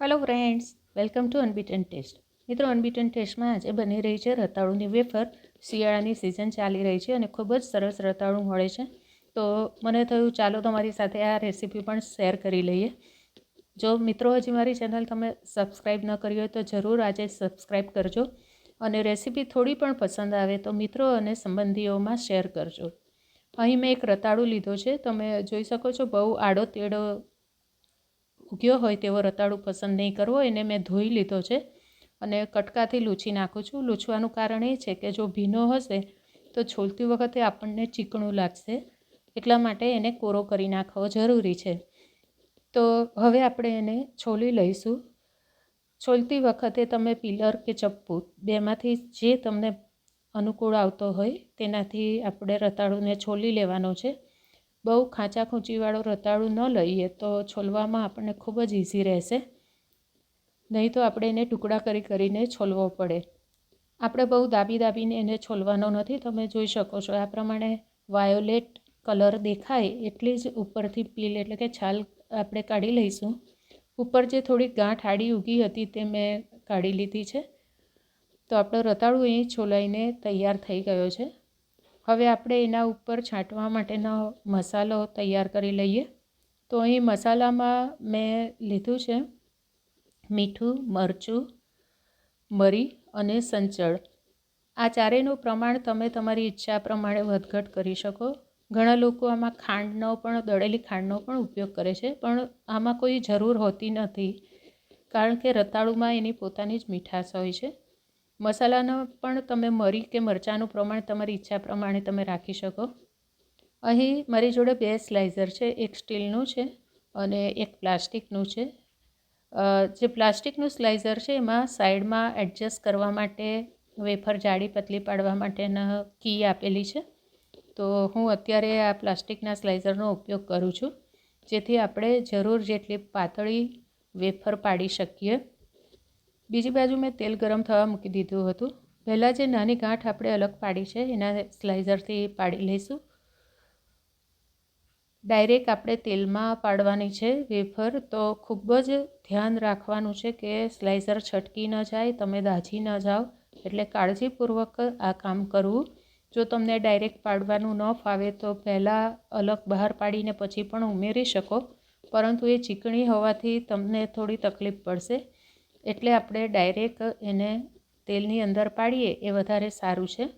Hello friends welcome to unbeaten taste મિત્રો unbeaten ટેસ્ટમાં આજે બની રહી છે રતાળુની વેફર. શિયાળાની સિઝન ચાલી રહી છે અને ખૂબ જ સરસ રતાળું મળે છે. તો મને થયું ચાલો તમારી સાથે આ રેસીપી પણ શેર કરી લઈએ. જો મિત્રો, હજી મારી ચેનલ તમે સબસ્ક્રાઈબ ન કરી હોય તો જરૂર આજે સબસ્ક્રાઈબ કરજો. અને રેસીપી થોડી પણ પસંદ આવે તો મિત્રો અને સંબંધીઓમાં શેર કરજો. અહીં મેં એક રતાળું લીધો છે. તમે જોઈ શકો છો બહુ આડો તેડો ઉગ્યો હોય તેવો રતાળું પસંદ નહીં કરવો, એને મેં ધોઈ લીધો છે અને કટકાથી લૂછી નાખું છું. લૂછવાનું કારણ એ છે કે જો ભીનો હશે તો છોલતી વખતે આપણને ચીકણું લાગશે. એટલા માટે એને કોરો કરી નાખવો જરૂરી છે. તો હવે આપણે એને છોલી લઈશું. છોલતી વખતે તમે પિલર કે ચપ્પુ બેમાંથી જે તમને અનુકૂળ આવતો હોય તેનાથી આપણે રતાળુને છોલી લેવાનો છે. બહુ ખાંચા ખૂંચીવાળો રતાળું ન લઈએ તો છોલવામાં આપણને ખૂબ જ ઇઝી રહેશે. નહીં તો આપણે એને ટુકડા કરી કરીને છોલવો પડે. આપણે બહુ દાબી દાબીને એને છોલવાનો નથી. તમે જોઈ શકો છો આ પ્રમાણે વાયોલેટ કલર દેખાય એટલી જ ઉપરથી પીલ એટલે કે છાલ આપણે કાઢી લઈશું. ઉપર જે થોડી ગાંઠ આડી ઉગી હતી તે મેં કાઢી લીધી છે. તો આપણો રતાળું અહીં છોલાઈને તૈયાર થઈ ગયો છે. હવે આપણે એના ઉપર છાંટવા માટેનો મસાલો તૈયાર કરી લઈએ. તો અહીં મસાલામાં મેં લીધું છે મીઠું, મરચું, મરી અને સંચળ. આ ચારેયનું પ્રમાણ તમે તમારી ઈચ્છા પ્રમાણે વધઘટ કરી શકો. ઘણા લોકો આમાં ખાંડનો પણ, દળેલી ખાંડનો પણ ઉપયોગ કરે છે, પણ આમાં કોઈ જરૂર હોતી નથી. કારણ કે રતાળુમાં એની પોતાની જ મીઠાશ હોય છે. મસાલાનો પણ તમે મરી કે મરચાંનું પ્રમાણ તમારી ઈચ્છા પ્રમાણે તમે રાખી શકો. અહીં મારી જોડે બે સ્લાઇઝર છે, એક સ્ટીલનું છે અને એક પ્લાસ્ટિકનું છે. જે પ્લાસ્ટિકનું સ્લાઇઝર છે એમાં સાઈડમાં એડજસ્ટ કરવા માટે વેફર જાડી પતલી પાડવા માટેના કી આપેલી છે. તો હું અત્યારે આ પ્લાસ્ટિકના સ્લાઇઝરનો ઉપયોગ કરું છું, જેથી આપણે જરૂર જેટલી પાતળી વેફર પાડી શકીએ. બીજી બાજુ મેં તેલ ગરમ થવા મૂકી દીધું હતું. પહેલાં જે નાની ગાંઠ આપણે અલગ પાડી છે, એના સ્લાઇઝરથી પાડી લઈશું. ડાયરેક્ટ આપણે તેલમાં પાડવાની છે વેફર, તો ખૂબ જ ધ્યાન રાખવાનું છે કે સ્લાઇઝર છટકી ન જાય, તમે દાજી ન જાઓ. એટલે કાળજીપૂર્વક આ કામ કરવું. જો તમને ડાયરેક્ટ પાડવાનું ન ફાવે, તો પહેલાં અલગ બહાર પાડીને પછી પણ ઉમેરી શકો. પરંતુ એ ચીકણી હોવાથી તમને થોડી તકલીફ પડશે. એટલે આપણે ડાયરેક્ટ એને તેલની અંદર પાડીએ, એ વધારે સારું છે.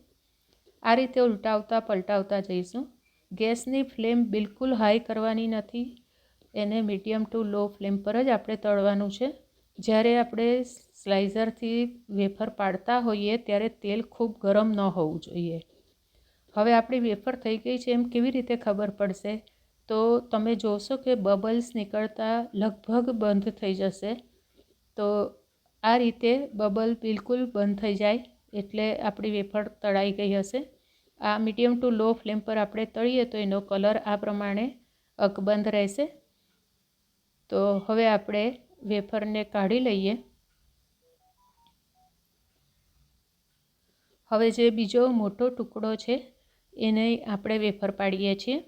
આ રીતે ઉલટાવતા પલટાવતા જઈશું. ગેસની ફ્લેમ બિલકુલ હાઈ કરવાની નથી. એને મીડિયમ ટુ લો ફ્લેમ પર જ આપણે તળવાનું છે. જ્યારે આપણે સ્લાઇઝરથી વેફર પાડતા હોઈએ, ત્યારે તેલ ખૂબ ગરમ ન હોવું જોઈએ. હવે આપણી વેફર થઈ ગઈ છે, એમ કેવી રીતે ખબર પડશે? તો તમે જોશો કે બબલ્સ નીકળતા લગભગ બંધ થઈ જશે. તો આ રીતે બબલ બિલકુલ બંધ થઈ જાય એટલે આપણી વેફર તળાઈ ગઈ હશે. આ મીડિયમ ટુ લો ફ્લેમ પર આપણે તળીએ તો એનો કલર આ પ્રમાણે અકબંધ રહેશે. તો હવે આપણે વેફરને કાઢી લઈએ. હવે જે બીજો મોટો ટુકડો છે, એને આપણે વેફર પાડીએ છીએ.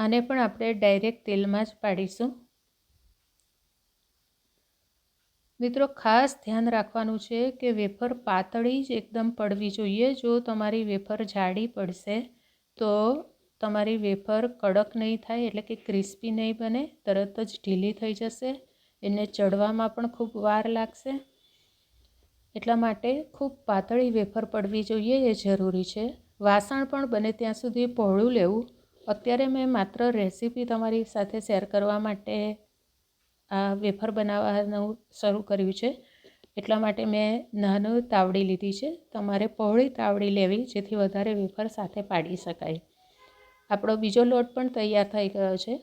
આને પણ આપણે ડાયરેક્ટ તેલમાં જ પાડીશું. મિત્રો, ખાસ ધ્યાન રાખવાનું છે કે વેફર પાતળી જ એકદમ પડવી જોઈએ. જો તમારી વેફર જાડી પડશે, તો તમારી વેફર કડક નહીં થાય એટલે કે ક્રિસ્પી નહીં બને, તરત જ ઢીલી થઈ જશે. એને ચડવામાં પણ ખૂબ વાર લાગશે. એટલા માટે ખૂબ પાતળી વેફર પડવી જોઈએ એ જરૂરી છે. વાસણ પણ બને ત્યાં સુધી પહોળું લેવું. અત્યારે મેં માત્ર રેસીપી તમારી સાથે શેર કરવા માટે આ વેફર બનાવવાનું શરૂ કર્યું છે. એટલા માટે મેં નાનું તાવડી લીધી છે. તમારે પહોળી તાવડી લેવી જેથી વધારે વેફર સાથે પાડી શકાય. આપણો બીજો લોટ પણ તૈયાર થઈ ગયો છે.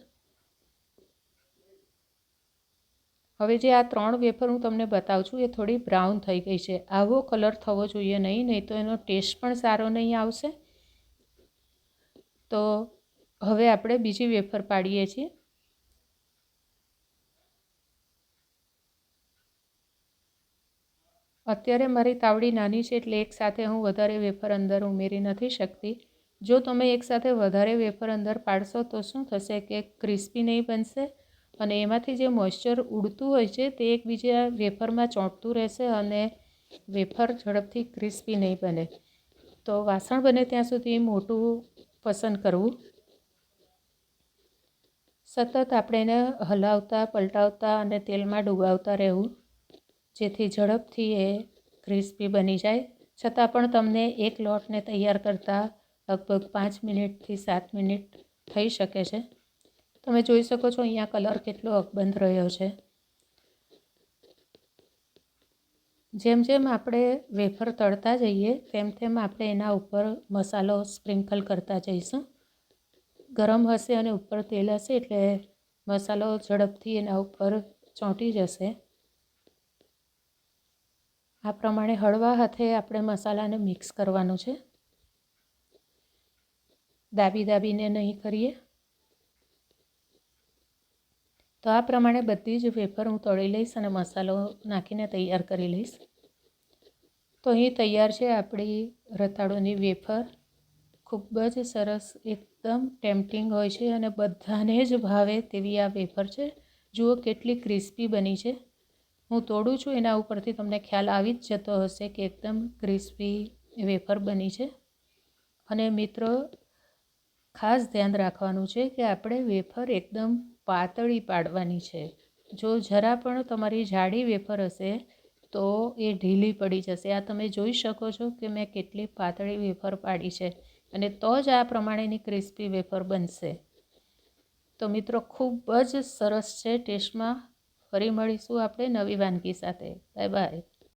હવે જે આ ત્રણ વેફર હું તમને બતાવું છું એ થોડી બ્રાઉન થઈ ગઈ છે. આવો કલર થવો જોઈએ નહીં નહીં તો એનો ટેસ્ટ પણ સારો નહીં આવશે. તો હવે આપણે બીજી વેફર પાડીએ છીએ. અત્યારે મારી તાવડી નાની છે એટલે એકસાથે હું વધારે વેફર અંદર ઉમેરી નથી શકતી. જો તમે એકસાથે વધારે વેફર અંદર પાડશો તો શું થશે કે ક્રિસ્પી નહીં બનશે અને એમાંથી જે મોઇશ્ચર ઉડતું હોય છે તે એકબીજા વેફરમાં ચોંટતું રહેશે અને વેફર ઝડપથી ક્રિસ્પી નહીં બને. તો વાસણ બને ત્યાં સુધી મોટું પસંદ કરવું. સતત આપણે એને હલાવતા, પલટાવતા અને તેલમાં ડુબાવતા રહેવું, જેથી ઝડપથી એ ક્રિસ્પી બની જાય. છતાં પણ તમને એક લોટને તૈયાર કરતાં લગભગ પાંચ મિનિટથી સાત મિનિટ થઈ શકે છે. તમે જોઈ શકો છો અહીંયા કલર કેટલો અકબંધ રહ્યો છે. જેમ જેમ આપણે વેફર તળતા જઈએ, તેમ તેમ આપણે એના ઉપર મસાલો સ્પ્રિંકલ કરતા જઈશું. ગરમ હશે અને ઉપર તેલ હશે એટલે મસાલો ઝડપથી એના ઉપર ચોંટી જશે. આ પ્રમાણે હળવા હાથે આપણે મસાલાને મિક્સ કરવાનું છે. દાબી દાબીને નહીં કરીએ. તો આ પ્રમાણે બધી જ વેફર હું તળી લઈશ અને મસાલો નાખીને તૈયાર કરી લઈશ. તો અહીં તૈયાર છે આપણી રતાળોની વેફર. ખૂબ જ સરસ, એકદમ ટેમ્પટિંગ હોય છે અને બધાને જ ભાવે તેવી આ વેફર છે. જુઓ કેટલી ક્રિસ્પી બની છે. હું તોડું છું, એના ઉપરથી તમને ખ્યાલ આવી જ જતો હશે કે એકદમ ક્રિસ્પી વેફર બની છે. અને મિત્રો, ખાસ ધ્યાન રાખવાનું છે કે આપણે વેફર એકદમ પાતળી પાડવાની છે. જો જરા પણ તમારી જાડી વેફર હશે, તો એ ઢીલી પડી જશે. આ તમે જોઈ શકો છો કે મેં કેટલી પાતળી વેફર પાડી છે. અને તો જ આ પ્રમાણેની ક્રિસ્પી વેફર બનશે. તો મિત્રો, ખૂબ જ સરસ છે. ટેસ્ટમાં ફરી મળીશું આપણે નવી વાનગી સાથે. Bye bye.